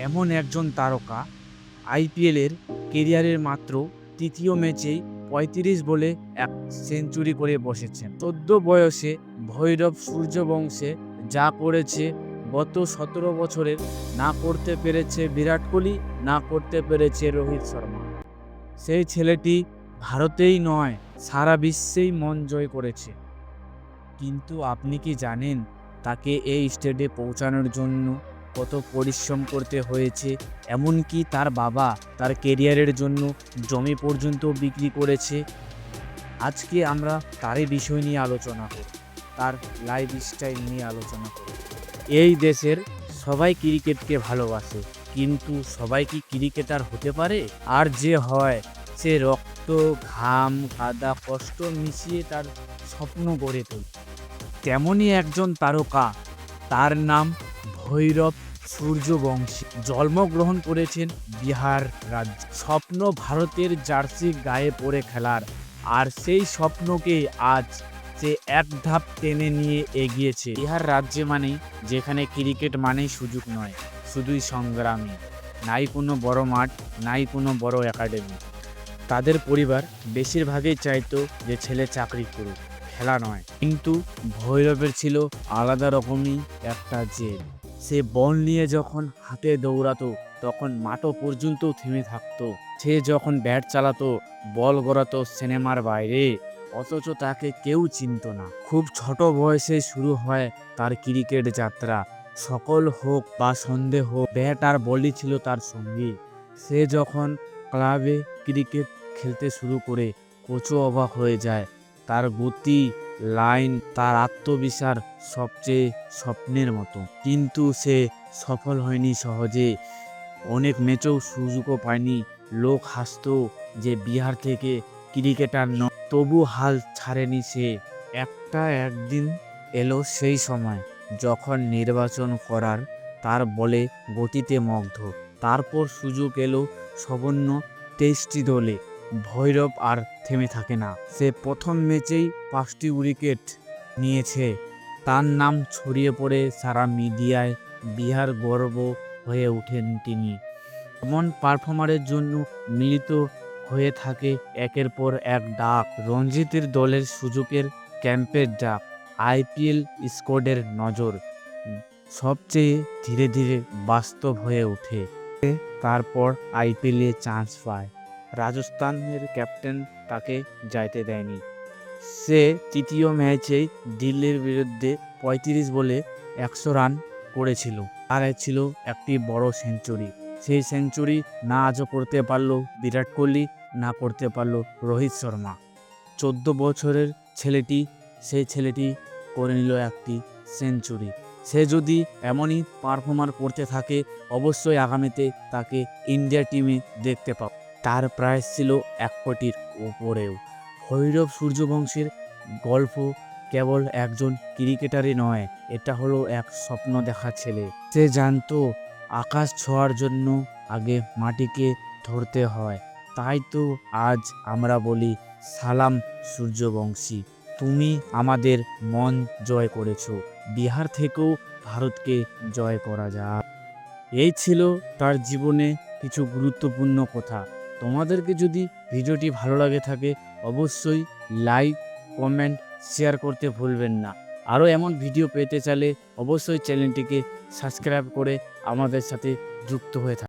এমন একজন তারকা আইপিএলের কেরিয়ারের মাত্র তৃতীয় ম্যাচেই পঁয়ত্রিশ বলে এক সেঞ্চুরি করে বসেছেন। চোদ্দ বয়সে ভৈরব সূর্যবংশে যা করেছে, গত সতেরো বছরের না করতে পেরেছে বিরাট কোহলি, না করতে পেরেছে রোহিত শর্মা। সেই ছেলেটি ভারতেই নয়, সারা বিশ্বেই মন জয় করেছে। কিন্তু আপনি কি জানেন তাকে এই স্টেটে পৌঁছানোর জন্য কত পরিশ্রম করতে হয়েছে, এমনকি তার বাবা তার কেরিয়ারের জন্য জমি পর্যন্ত বিক্রি করেছে। আজকে আমরা তারই বিষয় নিয়ে আলোচনা করব, তার লাইফ স্টাইল নিয়ে আলোচনা করব। এই দেশের সবাই ক্রিকেটকে ভালোবাসে, কিন্তু সবাই কি ক্রিকেটার হতে পারে? আর যে হয়, সে রক্ত, ঘাম কাদা কষ্ট মিশিয়ে তার স্বপ্ন গড়ে তোলে। তেমনই একজন তারকা, তার নাম ভৈরব সূর্যবংশী। জন্মগ্রহণ করেছেন বিহার রাজ্য। স্বপ্ন ভারতের জার্সি গায়ে পরে খেলার। আর সেই স্বপ্নকে আজ সে এক ধাপ টেনে নিয়ে এগিয়েছে। বিহার রাজ্যে মানেই যেখানে ক্রিকেট মানেই সুযোগ নয়, শুধুই সংগ্রামী নাই কোনো বড় মাঠ, নাই কোনো বড় একাডেমি। তাদের পরিবার বেশিরভাগই চাইতো যে ছেলে চাকরি করুক, খেলা নয়। কিন্তু ভৈরবের ছিল আলাদা রকমই একটা জেদ। সে বল নিয়ে যখন হাতে দৌড়াতো, তখন মাঠও পর্যন্ত থেমে থাকতো। সে যখন ব্যাট চালাতো, বল গড়াতো সিনেমার বাইরে, অথচ তাকে কেউ চিনত না। খুব ছোট বয়সে শুরু হয় তার ক্রিকেট যাত্রা। সকল হোক বা সন্দেহ ব্যাট আর বলই ছিল তার সঙ্গী। সে যখন ক্লাবে ক্রিকেট খেলতে শুরু করে, কোচও অবাক হয়ে যায়। তার গতি লাইন তার আত্মবিশ্বাস সবচেয়ে স্বপ্নের মতো। কিন্তু সে সফল হয়নি সহজে। অনেক ম্যাচেও সুযোগও পায়নি। লোক হাসতো যে বিহার থেকে ক্রিকেটার ন। তবু হাল ছাড়েনি সে। একটা একদিন এলো সেই সময় যখন নির্বাচন করার তার বলে গতিতে মগ্ধ। তারপর সুযোগ এলো সবর্ণ টেস্টি দলে। ভৈরব আর থেমে থাকে না। সে প্রথম ম্যাচেই পাঁচটি উইকেট নিয়েছে। তার নাম ছড়িয়ে পড়ে সারা মিডিয়ায়। বিহার গর্ব হয়ে ওঠেন তিনি। এমন পারফর্মারের জন্য মিলিত হয়ে থাকে একের পর এক ডাক। রঞ্জিতের দলের সুযোগের ক্যাম্পের ডাক। আইপিএল স্কোয়াডের নজর। সবচেয়ে ধীরে ধীরে বাস্তব হয়ে ওঠে। তারপর আইপিএলে চান্স পায়। রাজস্থানের ক্যাপ্টেন তাকে যাইতে দেয়নি। সে তৃতীয় ম্যাচেই দিল্লির বিরুদ্ধে পঁয়ত্রিশ বলে একশো রান করেছিল। আর ছিল একটি বড় সেঞ্চুরি। সেই সেঞ্চুরি না আজও করতে পারল বিরাট কোহলি, না করতে পারল রোহিত শর্মা। চোদ্দ বছরের ছেলেটি, সেই ছেলেটি করে নিল একটি সেঞ্চুরি। সে যদি এমনই পারফর্মার করতে থাকে, অবশ্যই আগামীতে তাকে ইন্ডিয়া টিমে দেখতে পাব। তার প্রাইস ছিল এক কোটির উপরেও ভৈরব সূর্যবংশের গল্প কেবল একজন ক্রিকেটারই নয়, এটা হলো এক স্বপ্ন দেখা ছেলে। সে জানতো আকাশ ছোঁয়ার জন্য আগে মাটিকে ধরতে হয়। তাই তো আজ আমরা বলি, সালাম সূর্যবংশী, তুমি আমাদের মন জয় করেছ, বিহার থেকেও ভারতকে জয় করা যায় এই ছিল তার জীবনে কিছু গুরুত্বপূর্ণ কথা। তোমাদেরকে যদি ভিডিওটি ভালো লাগে থাকে, অবশ্যই লাইক, কমেন্ট, শেয়ার করতে ভুলবেন না। আরও এমন ভিডিও পেতে চাইলে অবশ্যই চ্যানেলটিকে সাবস্ক্রাইব করে আমাদের সাথে যুক্ত হয়ে থাকুন